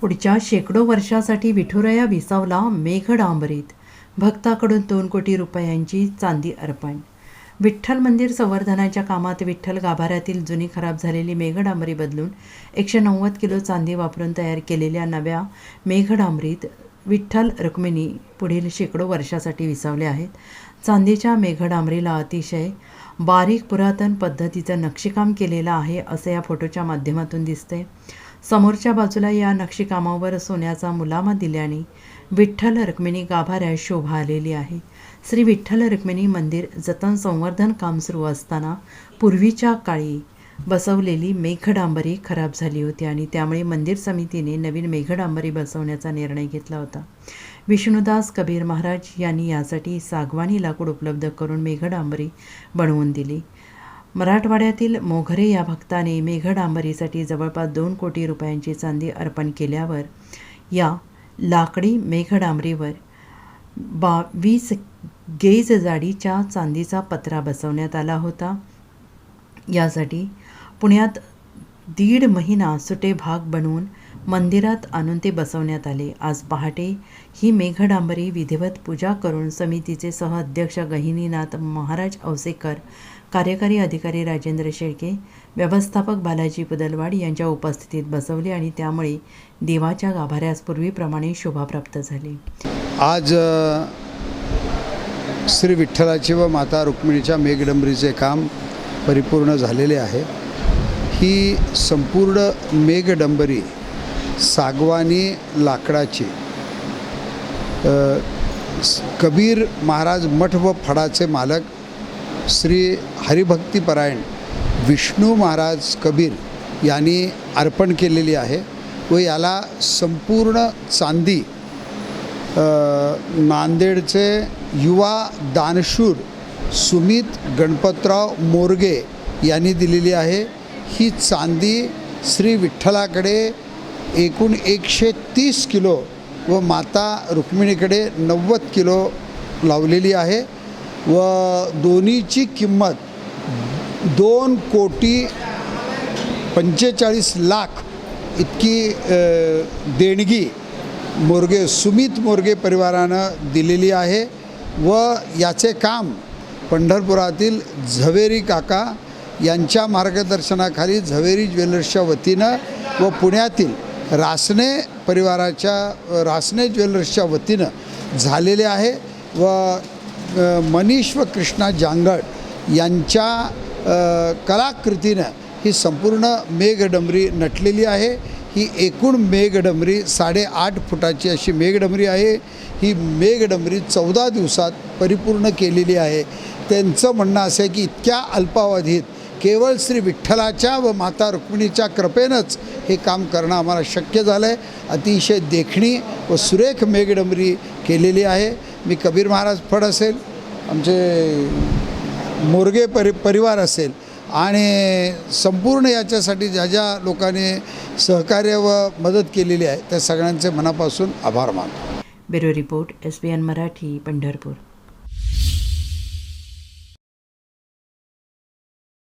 पुढच्या शेकडो वर्षासाठी विठुराया विसावला मेघडांबरीत. भक्ताकडून दोन कोटी रुपयांची चांदी अर्पण. विठ्ठल मंदिर संवर्धनाच्या कामात विठ्ठल गाभाऱ्यातील जुनी खराब झालेली मेघडांबरी बदलून एकशे नव्वद किलो चांदी वापरून तयार केलेल्या नव्या मेघडांबरीत विठ्ठल रुक्मिणी पुढील शेकडो वर्षासाठी विसावले आहेत. चांदीच्या मेघडांबरीला अतिशय बारीक पुरातन पद्धतीचं नक्षीकाम केलेलं आहे असं या फोटोच्या माध्यमातून दिसतंय. समोरच्या बाजूला या नक्षीकामावर सोन्याचा मुलामा दिल्याने विठ्ठल रुक्मिणी गाभाऱ्यात शोभा आलेली आहे. श्री विठ्ठल रुक्मिणी मंदिर जतन संवर्धन काम सुरू असताना पूर्वीच्या काळी बसवलेली मेघडांबरी खराब झाली होती आणि त्यामुळे मंदिर समितीने नवीन मेघडांबरी बसवण्याचा निर्णय घेतला होता. विष्णुदास कबीर महाराज यांनी यासाठी सागवानी लाकूड उपलब्ध करून मेघडांबरी बनवून दिली. मराठवाड्यातील मोघरे या भक्ताने मेघडांबरीसाठी जवळपास दोन कोटी रुपयांची चांदी अर्पण केल्यावर या लाकडी मेघडांबरीवर बा वीस गेज जाडीच्या चांदीचा पत्रा बसवण्यात आला होता. यासाठी पुण्यात दीड महिना सुटे भाग बनवून मंदिरात आणून ते बसवण्यात आले. आज पहाटे ही मेघडांबरी विधिवत पूजा करून समितीचे सहअध्यक्ष गहिनीनाथ महाराज औसेकर कार्यकारी अधिकारी राजेंद्र शेळके व्यवस्थापक बालाजी पुदलवाड यांच्या उपस्थितीत बसवली आणि त्यामुळे देवाच्या गाभाऱ्यास पूर्वीप्रमाणे शोभा प्राप्त झाली. आज श्री विठ्ठलाची व माता रुक्मिणीच्या मेघडंबरीचे काम परिपूर्ण झालेले आहे. ही संपूर्ण मेघडंबरी सागवानी लाकडाची. कबीर महाराज मठ व फडाचे मालक श्री हरिभक्तीपरायण विष्णू महाराज कबीर यांनी अर्पण केलेली आहे व याला संपूर्ण चांदी नांदेडचे युवा दानशूर सुमित गणपतराव मोरगे यांनी दिलेली आहे. ही चांदी श्री विठ्ठलाकडे एकूण एकशे तीस किलो व माता रुक्मिणीकडे नव्वद किलो लावलेली आहे व दोन्हीची किंमत दोन कोटी पंचेचाळीस लाख इतकी देणगी मोरगे सुमित मोरगे परिवारानं दिलेली आहे व याचे काम पंढरपुरातील झवेरी काका यांच्या मार्गदर्शनाखाली झवेरी ज्वेलर्सच्या वतीनं व पुण्यातील रासने परिवाराच्या रासने ज्वेलर्सच्या वतीनं झालेले आहे व मनीष व कृष्णा जांगड यांच्या कलाकृतीनं ही संपूर्ण मेघडंबरी नटलेली आहे. ही एकूण मेघडंबरी साडेआठ फुटाची अशी मेघडंबरी आहे. ही मेघडंबरी चौदा दिवसात परिपूर्ण केलेली आहे. त्यांचं म्हणणं असं आहे की इतक्या अल्पावधीत केवळ श्री विठ्ठलाच्या व माता रुक्मिणीच्या कृपेनंच हे काम करणं आम्हाला शक्य झालं आहे अतिशय देखणी व सुरेख मेघडंबरी केलेली आहे. मी कबीर महाराज फड असेल आमचे मोरगे परि परिवार असेल आणि संपूर्ण याच्यासाठी ज्या ज्या लोकांनी सहकार्य व मदत केलेली आहे त्या सगळ्यांचे मनापासून आभार मानतो. Bureau report S B N Marathi Pandharpur.